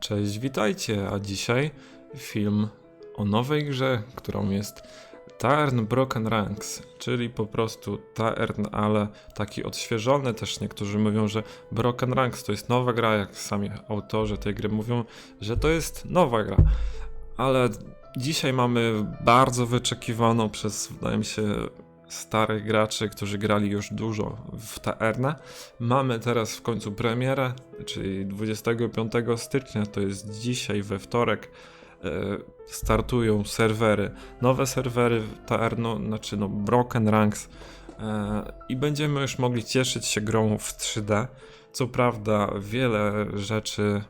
Cześć, witajcie, a dzisiaj film o nowej grze, którą jest Taern Broken Ranks, czyli po prostu Taern, ale taki odświeżony, też niektórzy mówią, że Broken Ranks to jest nowa gra, jak sami autorzy tej gry mówią, że to jest nowa gra, ale dzisiaj mamy bardzo wyczekiwaną przez, wydaje mi się, starych graczy, którzy grali już dużo w Taerna. Mamy teraz w końcu premierę, czyli 25 stycznia, to jest dzisiaj we wtorek, e, startują serwery, nowe serwery Taerno, znaczy no Broken Ranks e, i będziemy już mogli cieszyć się grą w 3D. Co prawda wiele rzeczy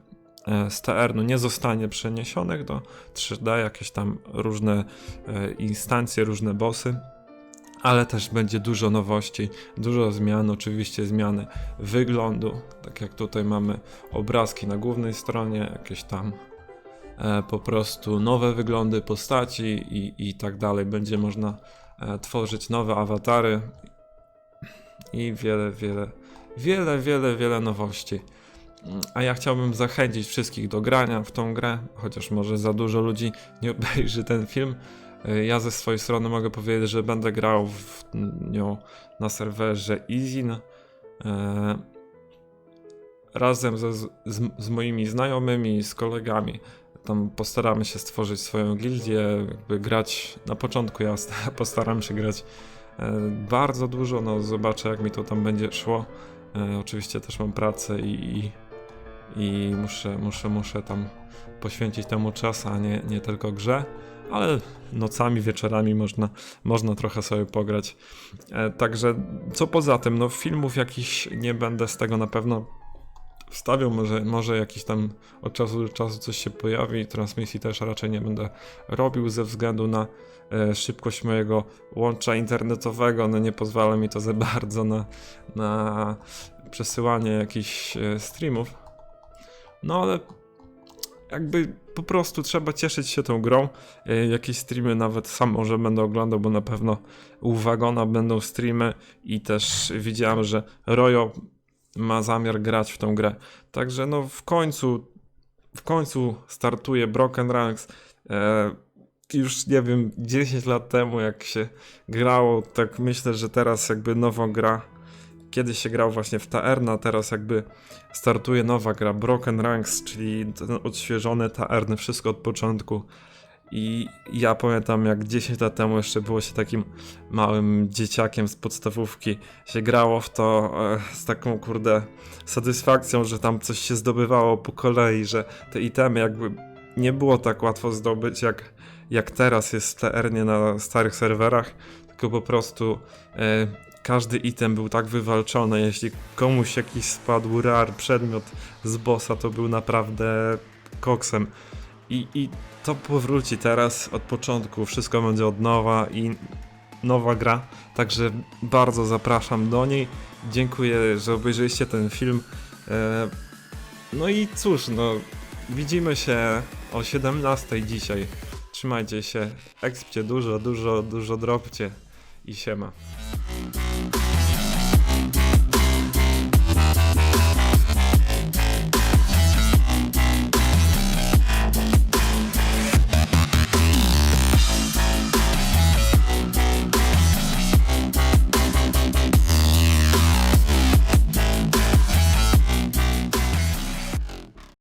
e, z Taernu nie zostanie przeniesionych do 3D, jakieś tam różne instancje, różne bossy ale też będzie dużo nowości, dużo zmian, oczywiście zmiany wyglądu, tak jak tutaj mamy obrazki na głównej stronie, jakieś tam e, po prostu nowe wyglądy postaci i, i tak dalej. Będzie można e, tworzyć nowe awatary i wiele, wiele, wiele, wiele, wiele nowości. A ja chciałbym zachęcić wszystkich do grania w tą grę, chociaż może za dużo ludzi nie obejrzy ten film. Y, Ja ze swojej strony mogę powiedzieć, że będę grał w nią na serwerze no. E, razem ze, z, z moimi znajomymi, z kolegami. Tam postaramy się stworzyć swoją gildię, jakby grać. Na początku ja sta- postaram się grać e, bardzo dużo, no zobaczę jak mi to tam będzie szło. Oczywiście też mam pracę i, i, i muszę, muszę, muszę tam poświęcić temu czas, a nie, nie tylko grze ale nocami, wieczorami można, można trochę sobie pograć. E, także co poza tym, no filmów jakichś nie będę z tego na pewno wstawiał, może, może jakiś tam od czasu do czasu coś się pojawi, transmisji też raczej nie będę robił ze względu na e, szybkość mojego łącza internetowego, no nie pozwala mi to za bardzo na, na przesyłanie jakichś e, streamów. No ale jakby po prostu trzeba cieszyć się tą grą. E, Jakieś streamy nawet sam może będę oglądał, bo na pewno u Wagona będą streamy i też widziałem, że Rojo ma zamiar grać w tą grę. Także no w końcu, w końcu startuje Broken Ranks. E, już nie wiem, 10 lat temu jak się grało, tak myślę, że teraz jakby nowa gra. Kiedyś się grał właśnie w Taerna, teraz jakby startuje nowa gra Broken Ranks, czyli ten odświeżony Taern, wszystko od początku. I ja pamiętam jak 10 lat temu jeszcze było się takim małym dzieciakiem z podstawówki, się grało w to e, z taką kurde satysfakcją, że tam coś się zdobywało po kolei, że te itemy jakby nie było tak łatwo zdobyć jak, jak teraz jest w Taernie na starych serwerach, tylko po prostu e, każdy item był tak wywalczony, jeśli komuś jakiś spadł rar przedmiot z bossa, to był naprawdę koksem. I, I to powróci teraz od początku, wszystko będzie od nowa i nowa gra, także bardzo zapraszam do niej. Dziękuję, że obejrzeliście ten film. E, No i cóż, no widzimy się o 17 dzisiaj. Trzymajcie się, ekspcie dużo, dużo, dużo dropcie i siema.